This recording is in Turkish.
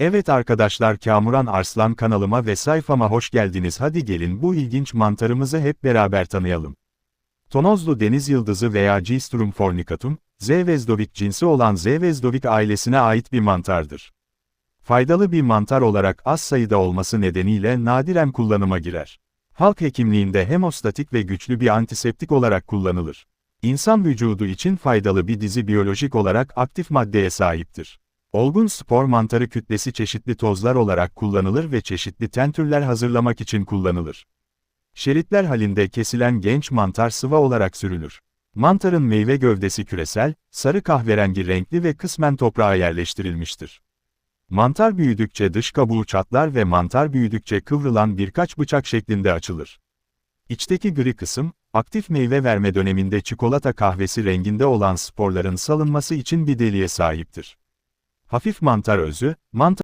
Evet arkadaşlar Kamuran Arslan kanalıma ve sayfama hoş geldiniz hadi gelin bu ilginç mantarımızı hep beraber tanıyalım. Tonozlu deniz yıldızı veya Geestrum fornicatum, Zevesdovik cinsi olan Zevesdovik ailesine ait bir mantardır. Faydalı bir mantar olarak az sayıda olması nedeniyle nadiren kullanıma girer. Halk hekimliğinde hemostatik ve güçlü bir antiseptik olarak kullanılır. İnsan vücudu için faydalı bir dizi biyolojik olarak aktif maddeye sahiptir. Olgun spor mantarı kütlesi çeşitli tozlar olarak kullanılır ve çeşitli tentürler hazırlamak için kullanılır. Şeritler halinde kesilen genç mantar sıva olarak sürülür. Mantarın meyve gövdesi küresel, sarı kahverengi renkli ve kısmen toprağa yerleştirilmiştir. Mantar büyüdükçe dış kabuğu çatlar ve mantar büyüdükçe kıvrılan birkaç bıçak şeklinde açılır. İçteki gri kısım, aktif meyve verme döneminde çikolata kahvesi renginde olan sporların salınması için bir deliğe sahiptir. Hafif mantar özü, mantar